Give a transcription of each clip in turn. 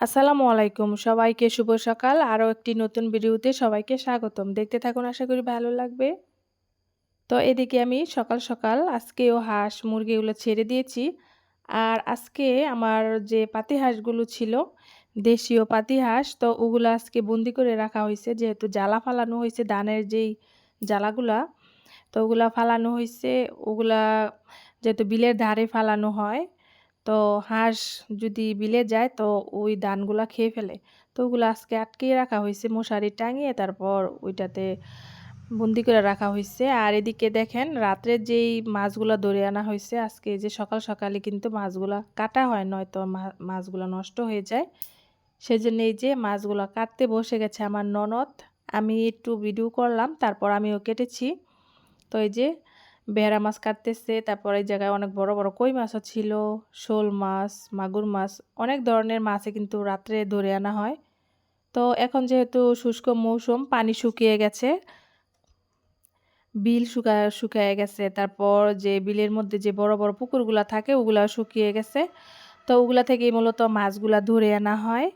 আসসালামু আলাইকুম। সবাইকে শুভ সকাল। আরও একটি নতুন ভিডিওতে সবাইকে স্বাগতম। দেখতে থাকুন, আশা করি ভালো লাগবে। তো এদিকে আমি সকাল সকাল আজকেও হাঁস মুরগিগুলো ছেড়ে দিয়েছি। আর আজকে আমার যে পাতি হাঁসগুলো ছিল, দেশীয় পাতি হাঁস, তো ওগুলো আজকে বন্দি করে রাখা হয়েছে। যেহেতু জ্বালা ফালানো হয়েছে, ধানের যেই জ্বালাগুলা, তো ওগুলা ফালানো হয়েছে। ওগুলা যেহেতু বিলের ধারে ফালানো হয় তো হাঁস যদি বিলে যায় তো ওই ধানগুলা খেয়ে ফেলে। তো ওগুলো আজকে আটকিয়ে রাখা হয়েছে মশারি টাঙিয়ে তারপর ওইটাতে বন্দি করে রাখা হয়েছে আর এদিকে দেখেন, রাত্রে যেই মাছগুলো ধরে আনা হয়েছে আজকে যে সকাল সকালে কিন্তু মাছগুলা কাটা হয়, নয়তো মাছগুলো নষ্ট হয়ে যায়। সেজন্য এই যে মাছগুলো কাটতে বসে গেছে আমার ননদ। আমি একটু ভিডিও করলাম, তারপর আমিও কেটেছি। তো এই যে বেহারা মাছ কাটতেছে, তারপর এই জায়গায় অনেক বড় বড় কই মাছও ছিল, শোল মাছ, মাগুর মাছ, অনেক ধরনের মাছে কিন্তু রাত্রে ধরে আনা হয়। তো এখন যেহেতু শুষ্ক মৌসুম, পানি শুকিয়ে গেছে, বিল শুকা, শুকিয়ে গেছে, তারপর যে বিলের মধ্যে যে বড় বড় পুকুরগুলো থাকে, ওগুলা শুকিয়ে গেছে। তো ওগুলা থেকেই মূলত মাছগুলা ধরে আনা হয়।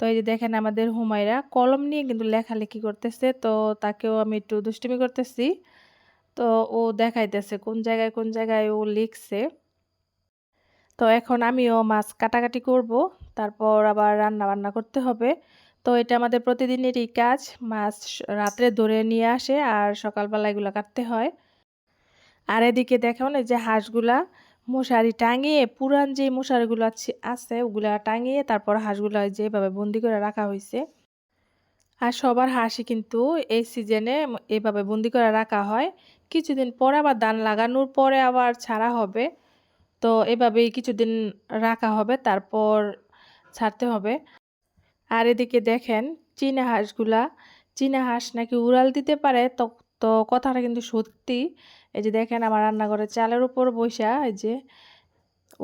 তো এই যে দেখেন আমাদের হুমায়রা কলম নিয়ে কিন্তু লেখালেখি করতেছে, তো তাকেও আমি একটু দুষ্টুমি করতেছি। তো ও দেখাইতেছে কোন জায়গায় কোন জায়গায় ও লিখছে। তো এখন আমিও মাছ কাটাকাটি করব, তারপর আবার রান্না বান্না করতে হবে। তো এটা আমাদের প্রতিদিনেরই কাজ, মাছ রাত্রে ধরে নিয়ে আসে আর সকালবেলা এগুলো কাটতে হয়। আর এদিকে দেখুন এই যে হাঁসগুলা, মশারি টাঙিয়ে, পুরান যে মশারিগুলো আছে ওগুলা টাঙিয়ে তারপর হাঁসগুলো যেভাবে বন্দি করে রাখা হয়েছে আর সবার হাঁসই কিন্তু এই সিজনে এভাবে বন্দি করে রাখা হয়। কিছুদিন পরে আবার দান লাগানোর পরে আবার ছাড়া হবে। তো এভাবেই কিছুদিন রাখা হবে, তারপর ছাড়তে হবে। আর এদিকে দেখেন, চীনা হাঁসগুলা, চীনা হাঁস নাকি উড়াল দিতে পারে, তো তো কথাটা কিন্তু সত্যি। এই যে দেখেন আমার রান্নাঘরে চালের উপর বৈশা এই যে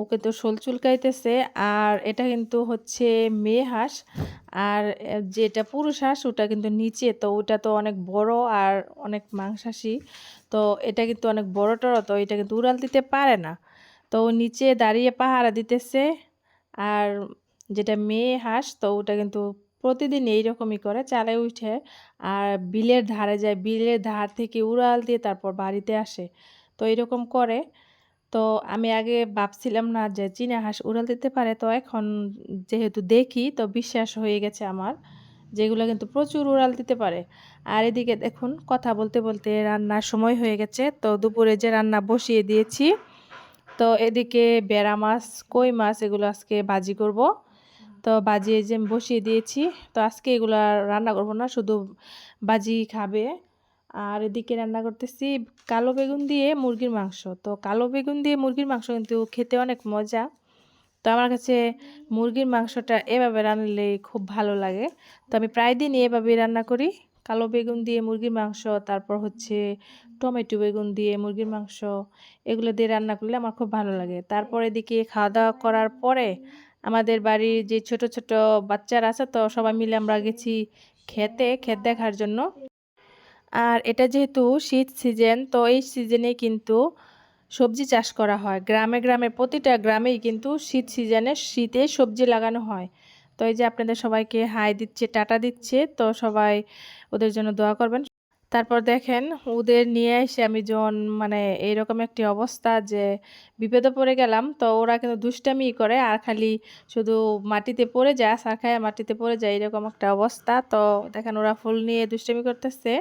ওকে তো শোল চুলকাইতেছে, আর এটা কিন্তু হচ্ছে মেয়ে হাঁস, আর যেটা পুরুষ হাঁস ওটা কিন্তু নিচে, তো ওটা তো অনেক বড় আর অনেক মাংসাশী, তো এটা কিন্তু অনেক বড় টড়ো, তো এটা কিন্তু উড়াল দিতে পারে না। তো নিচে দাঁড়িয়ে পাহারা দিতেছে, আর যেটা মেয়ে হাঁস, তো ওটা কিন্তু প্রতিদিন এইরকমই করে, চালে উঠে, আর বিলের ধারে যায়, বিলের ধার থেকে উড়াল দিয়ে তারপর বাড়িতে আসে, তো এরকম করে। তো আমি আগে ভাবছিলাম না যে চীনা হাঁস উড়াল দিতে পারে। তো এখন যেহেতু দেখি, তো বিশ্বাস হয়ে গেছে আমার যেগুলো কিন্তু প্রচুর উড়াল দিতে পারে। আর এদিকে দেখুন, কথা বলতে বলতে রান্নার সময় হয়ে গেছে। তো দুপুরে যে রান্না বসিয়ে দিয়েছি, তো এদিকে বেড়া মাছ, কই মাছ এগুলো আজকে ভাজি করব। তো বাজিয়ে যে বসিয়ে দিয়েছি। তো আজকে এগুলো রান্না করব না, শুধু বাজি খাবে। আর এদিকে রান্না করতেছি কালো বেগুন দিয়ে মুরগির মাংস। তো কালো বেগুন দিয়ে মুরগির মাংস কিন্তু খেতে অনেক মজা। তো আমার কাছে মুরগির মাংসটা এভাবে রান্নলে খুব ভালো লাগে। তো আমি প্রায় দিনই এভাবেই রান্না করি। কালো বেগুন দিয়ে মুরগির মাংস, তারপর হচ্ছে টমেটো বেগুন দিয়ে মুরগির মাংস, এগুলো দিয়ে রান্না করলে আমার খুব ভালো লাগে। তারপর এদিকে খাওয়া দাওয়া করার পরে আমাদের বাড়ির যে ছোট ছোট বাচ্চারা আছে তো সবাই মিলে আমরা গেছি খেতে ক্ষেত দেখার জন্য। আর এটা যেহেতু শীত সিজন তো এই সিজনে কিন্তু সবজি চাষ করা হয়। গ্রামে গ্রামে, প্রতিটা গ্রামেই কিন্তু শীত সিজনে শীতে সবজি লাগানো হয়। তো এই যে আপনাদের সবাইকে হাই দিচ্ছে, টাটা দিচ্ছে, তো সবাই ওদের জন্য দোয়া করবেন। তারপর দেখেন, ওদের নিয়ে এসে আমি যখন মানে এইরকম একটি অবস্থা যে বিপদে পড়ে গেলাম, তো ওরা কিন্তু দুষ্টামি করে, আর খালি শুধু মাটিতে পড়ে যায় আশা খায় মাটিতে পড়ে যায়, এরকম একটা অবস্থা। তো দেখেন ওরা ফুল নিয়ে দুষ্টামি করতেছে।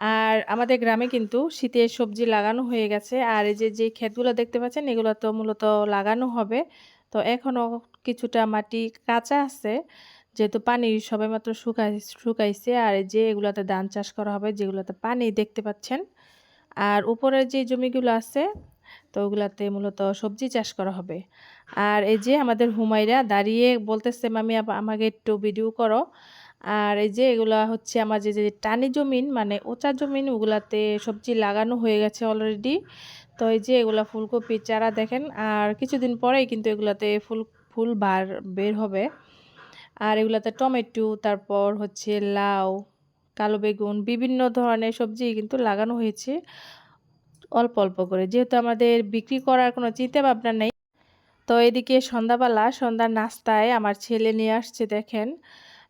আর আমাদের গ্রামে কিন্তু শীতের সবজি লাগানো হয়ে গেছে। আর এই যে যে ক্ষেতগুলো দেখতে পাচ্ছেন, এগুলো তো মূলত লাগানো হবে। তো এখনও কিছুটা মাটি কাঁচা আছে, যেহেতু পানি সবেমাত্র শুকাই, শুকাইছে। আর এই যে, এগুলোতে ধান চাষ করা হবে, যেগুলোতে পানি দেখতে পাচ্ছেন। আর উপরের যে জমিগুলো আছে, তো ওগুলাতে মূলত সবজি চাষ করা হবে। আর এই যে, আমাদের হুমাইরা দাঁড়িয়ে বলতেছে, মামি আমাকে একটু ভিডিও করো। আর এই যে এগুলা হচ্ছে আমার যে যে টানি জমিন মানে ওচা জমিন, ওগুলাতে সবজি লাগানো হয়ে গেছে অলরেডি তো এই যে এগুলা ফুলকপি, চারা দেখেন, আর কিছুদিন পরেই কিন্তু এগুলাতে ফুল ফুল বার, বের হবে। আর এগুলাতে টমেটো, তারপর হচ্ছে লাউ, কালো বেগুন, বিভিন্ন ধরনের সবজি কিন্তু লাগানো হয়েছে অল্প অল্প করে। যেহেতু আমাদের বিক্রি করার কোনো চিন্তা ভাবনা নেই, তো এদিকে সন্ধ্যাবেলা সন্ধ্যার নাস্তায় আমার ছেলে নিয়ে আসছে, দেখেন।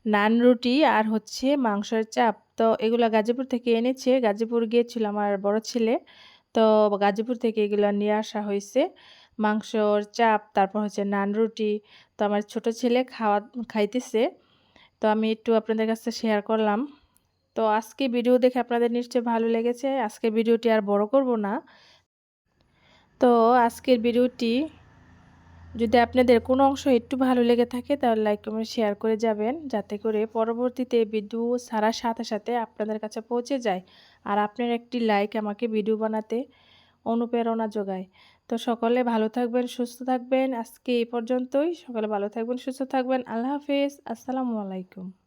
নান, রুটি আর হচ্ছে মাংসের চাপ। তো এগুলো গাজীপুর থেকে এনেছে। গাজীপুর গিয়েছিল আমার বড় ছেলে। তো গাজীপুর থেকে এগুলো নিয়ে আসা হয়েছে। মাংসর চাপ, তারপর হচ্ছে নান, রুটি। তো আমার ছোট ছেলে খাওয়া, খাইতেছে। তো আমি একটু আপনাদের কাছে শেয়ার করলাম। তো আজকে ভিডিও দেখে আপনাদের নিশ্চয়ই ভালো লেগেছে। আজকে ভিডিওটি আর বড় করব না। তো আজকের ভিডিওটি যদি আপনাদের কোনো অংশ একটু ভালো লেগে থাকে, তাহলে লাইক কমেন্ট শেয়ার করে যাবেন। যাতে করে পরবর্তীতে ভিডিও সারা সাথে সাথে আপনাদের কাছে পৌঁছে যায় আর আপনার একটি লাইক আমাকে ভিডিও বানাতে অনুপ্রেরণা যোগায়। তো সকলে ভালো থাকবেন, সুস্থ থাকবেন। আজকে এই পর্যন্তই। সকলে ভালো থাকবেন, সুস্থ থাকবেন। আল্লাহ হাফেজ। আসসালামু আলাইকুম।